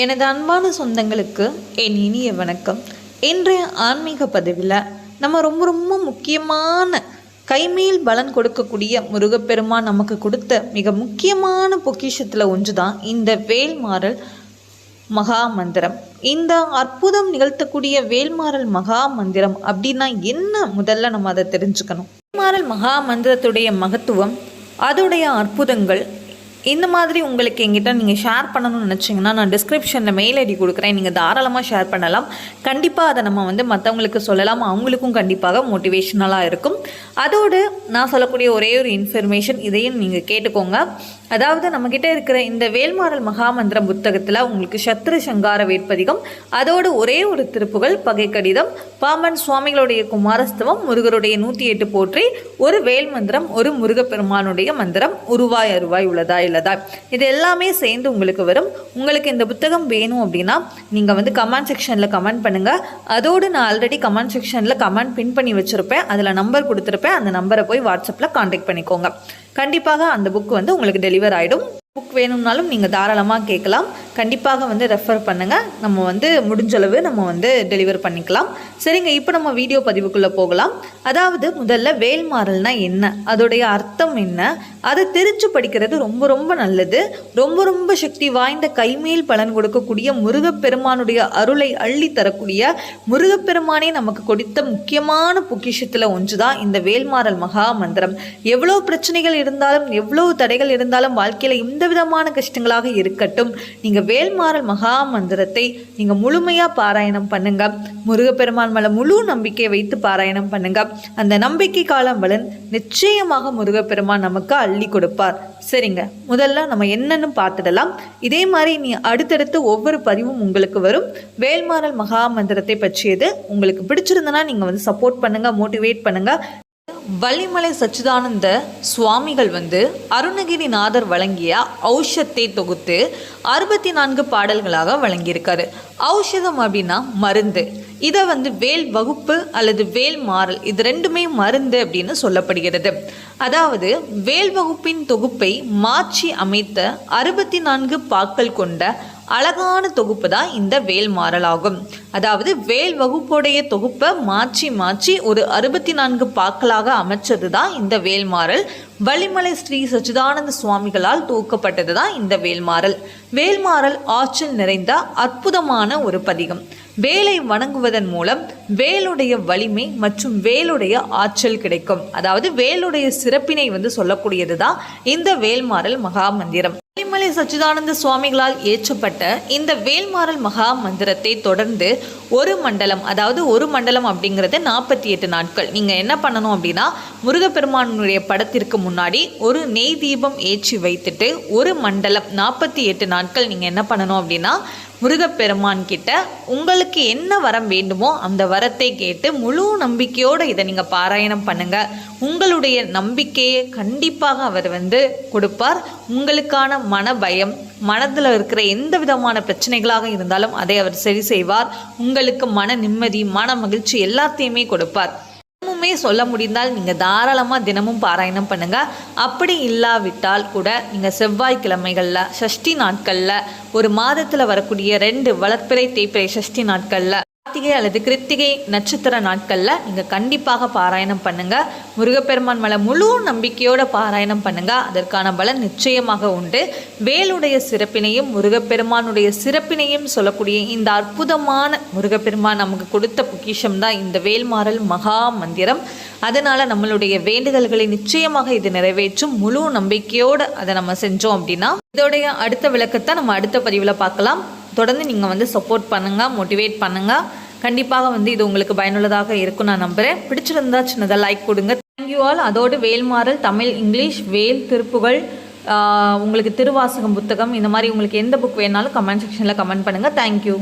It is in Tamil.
எனது அன்பான சொந்தங்களுக்கு என் இனிய வணக்கம். இன்றைய ஆன்மீக பதிவில் நம்ம ரொம்ப ரொம்ப முக்கியமான கைமேல் பலன் கொடுக்கக்கூடிய முருகப்பெருமான் நமக்கு கொடுத்த மிக முக்கியமான பொக்கிஷத்தில் ஒன்று தான் இந்த வேல்மாறல் மகா மந்திரம் இந்த அற்புதம் நிகழ்த்தக்கூடிய வேல்மாறல் மகா மந்திரம் அப்படின்னா என்ன? முதல்ல நம்ம அதை தெரிஞ்சுக்கணும். வேல்மாறல் மகா மந்திரத்துடைய மகத்துவம் அதோடைய அற்புதங்கள் இந்த மாதிரி உங்களுக்கு எங்கிட்ட நீங்கள் ஷேர் பண்ணணும்னு நினச்சிங்கன்னா நான் டிஸ்கிரிப்ஷனில் மெயில் ஐடி கொடுக்குறேன். நீங்கள் தாராளமாக ஷேர் பண்ணலாம். கண்டிப்பாக அதை நம்ம வந்து மற்றவங்களுக்கு சொல்லலாம். அவங்களுக்கும் கண்டிப்பாக மோட்டிவேஷ்னலாக இருக்கும். அதோடு நான் சொல்லக்கூடிய ஒரே ஒரு இன்ஃபர்மேஷன் இதையும் நீங்கள் கேட்டுக்கோங்க. அதாவது நம்மக்கிட்ட இருக்கிற இந்த வேல்மாறல் மகாமந்திரம் புத்தகத்தில் உங்களுக்கு சத்ரு சங்கார வேட்பதிகம் அதோடு ஒரே ஒரு திருப்புகள் பகை கடிதம் பாமன் சுவாமிகளுடைய குமாரஸ்தவம் முருகருடைய நூற்றி எட்டு போற்றி ஒரு வேல் மந்திரம் ஒரு முருகப்பெருமானுடைய மந்திரம் உருவாய் அருவாய் உள்ளதா இது எல்லாமே சேர்ந்து உங்களுக்கு வரும். உங்களுக்கு இந்த புத்தகம் வேணும் அப்படின்னா நீங்கள் வந்து கமெண்ட் செக்ஷனில் கமெண்ட் பண்ணுங்கள் அதோடு நான் ஆல்ரெடி கமெண்ட் செக்ஷனில் கமெண்ட் பின் பண்ணி வச்சுருப்பேன். அதில் நம்பர் கொடுத்துருப்பேன். அந்த நம்பரை போய் வாட்ஸ்அப்பில் காண்டாக்ட் பண்ணிக்கோங்க. கண்டிப்பாக அந்த புக் வந்து உங்களுக்கு டெலிவர் ஆகிடும் புக் வேணும்னாலும் நீங்கள் தாராளமாக கேட்கலாம். கண்டிப்பாக வந்து ரெஃபர் பண்ணுங்கள் நம்ம வந்து முடிஞ்சளவு நம்ம வந்து டெலிவர் பண்ணிக்கலாம். சரிங்க இப்போ நம்ம வீடியோ பதிவுக்குள்ளே போகலாம். அதாவது முதல்ல வேல்மாறல்னா என்ன? அதோடைய அர்த்தம் என்ன? அதை தெரிஞ்சு படிக்கிறது ரொம்ப ரொம்ப நல்லது. ரொம்ப ரொம்ப சக்தி வாய்ந்த கைமேல் பலன் கொடுக்கக்கூடிய முருகப்பெருமானுடைய அருளை அள்ளி தரக்கூடிய முருகப்பெருமானே நமக்கு கொடுத்த முக்கியமான பொக்கிஷத்தில் ஒன்று தான் இந்த வேல்மாறல் மகா மந்திரம். எவ்வளோ பிரச்சனைகள் இருந்தாலும் எவ்வளோ தடைகள் இருந்தாலும் வாழ்க்கையில் இந்த விதமான கஷ்டங்களாக இருக்கட்டும். நீங்கள் வேல்மாறல் மகா மந்திரத்தை நீங்கள் முழுமையாக பாராயணம் பண்ணுங்க. முருகப்பெருமான் மேலே முழு நம்பிக்கையை வைத்து பாராயணம் பண்ணுங்க. அந்த நம்பிக்கை காலம் பலன் நிச்சயமாக முருகப்பெருமான் நமக்கு அள்ளி கொடுப்பார். சரிங்க. முதல்ல நம்ம என்னன்னு பார்த்துடலாம். இதே மாதிரி நீ அடுத்தடுத்து ஒவ்வொரு பதிவும் உங்களுக்கு வரும். வேல்மாறல் மகா மந்திரத்தை பற்றியது உங்களுக்கு பிடிச்சிருந்தனா நீங்கள் வந்து சப்போர்ட் பண்ணுங்கள் மோட்டிவேட் பண்ணுங்கள் வள்ளிமலை சச்சிதானந்த சுவாமிகள் வந்து அருணகிரிநாதர் வழங்கிய ஔஷத்தை தொகுத்து அறுபத்தி நான்கு பாடல்களாக வழங்கியிருக்காரு. ஔஷதம் அப்படின்னா மருந்து. இதை வந்து வேல் வகுப்பு அல்லது வேல் மாறல் இது ரெண்டுமே மருந்து அப்படின்னு சொல்லப்படுகிறது. அதாவது வேல் வகுப்பின் தொகுப்பை மாற்றி அமைத்த அறுபத்தி நான்கு பாக்கள் கொண்ட அழகான தொகுப்பு தான் இந்த வேல் மாறலாகும். அதாவது வேல் வகுப்புடைய தொகுப்பை மாற்றி மாற்றி ஒரு அறுபத்தி நான்கு பாக்களாக அமைச்சது தான் இந்த வேல்மாறல் வள்ளிமலை ஸ்ரீ சச்சிதானந்த சுவாமிகளால் தூக்கப்பட்டது தான் இந்த வேல்மாறல் வேல்மாறல் ஆற்றல் நிறைந்த அற்புதமான ஒரு பதிகம். வேலை வணங்குவதன் மூலம் வேலுடைய வலிமை மற்றும் வேலுடைய ஆற்றல் கிடைக்கும். அதாவது வேலுடைய சிறப்பினை வந்து சொல்லக்கூடியது தான் இந்த வேல்மாறல் மகா மந்திரம் சச்சிதானந்த சுவாமிகளால் ஏற்றப்பட்ட இந்த வேல்மாறல் மகா மந்திரத்தை தொடர்ந்து ஒரு மண்டலம் அதாவது ஒரு மண்டலம் அப்படிங்கிறது நாற்பத்தி எட்டு நாட்கள். நீங்கள் என்ன பண்ணணும் அப்படின்னா முருகப்பெருமானுடைய படத்திற்கு முன்னாடி ஒரு நெய் தீபம் ஏற்றி வைத்துட்டு ஒரு மண்டலம் நாற்பத்தி எட்டு நாட்கள் நீங்கள் என்ன பண்ணணும் அப்படின்னா முருகப்பெருமான் கிட்ட உங்களுக்கு என்ன வரம் வேண்டுமோ அந்த வரத்தை கேட்டு முழு நம்பிக்கையோடு இதை நீங்கள் பாராயணம் பண்ணுங்க. உங்களுடைய நம்பிக்கையை கண்டிப்பாக அவர் வந்து கொடுப்பார். உங்களுக்கான மன பயம் மனதில் இருக்கிற எந்த விதமான பிரச்சனைகளாக இருந்தாலும் அதை அவர் சரி செய்வார். உங்களுக்கு மன நிம்மதி மன மகிழ்ச்சி எல்லாத்தையுமே கொடுப்பார். தினமுமே சொல்ல முடிந்தால் நீங்கள் தாராளமாக தினமும் பாராயணம் பண்ணுங்கள் அப்படி இல்லாவிட்டால் கூட நீங்கள் செவ்வாய்க்கிழமைகளில் சஷ்டி நாட்களில் ஒரு மாதத்தில் வரக்கூடிய ரெண்டு வளர்ப்பிறை தேய்ப்பிறை சஷ்டி நாட்களில் கார்த்திகை அல்லது கிருத்திகை நட்சத்திர நாட்களில் நீங்கள் கண்டிப்பாக பாராயணம் பண்ணுங்கள் முருகப்பெருமான் மேலே முழு நம்பிக்கையோட பாராயணம் பண்ணுங்கள் அதற்கான பலன் நிச்சயமாக உண்டு. வேலுடைய சிறப்பினையும் முருகப்பெருமானுடைய சிறப்பினையும் சொல்லக்கூடிய இந்த அற்புதமான முருகப்பெருமான் நமக்கு கொடுத்த பொக்கிஷம் தான் இந்த வேல்மாறல் மகா மந்திரம். அதனால் நம்மளுடைய வேண்டுதல்களை நிச்சயமாக இது நிறைவேற்றும். முழு நம்பிக்கையோடு அதை நம்ம செஞ்சோம் அப்படின்னா இதோடைய அடுத்த விளக்கத்தை நம்ம அடுத்த பதிவில் பார்க்கலாம். தொடர்ந்து நீங்கள் வந்து சப்போர்ட் பண்ணுங்கள் மோட்டிவேட் பண்ணுங்கள் கண்டிப்பாக வந்து இது உங்களுக்கு பயனுள்ளதாக இருக்கும் நான் நம்புகிறேன் பிடிச்சிருந்தா சின்னதாக லைக் கொடுங்க. தேங்க்யூ ஆல் அதோடு வேல்மாறல் தமிழ் இங்கிலீஷ் வேல் திருப்புகள் உங்களுக்கு திருவாசகம் புத்தகம் இந்த மாதிரி உங்களுக்கு எந்த புக் வேணாலும் கமெண்ட் செக்ஷனில் கமெண்ட் பண்ணுங்கள் தேங்க்யூ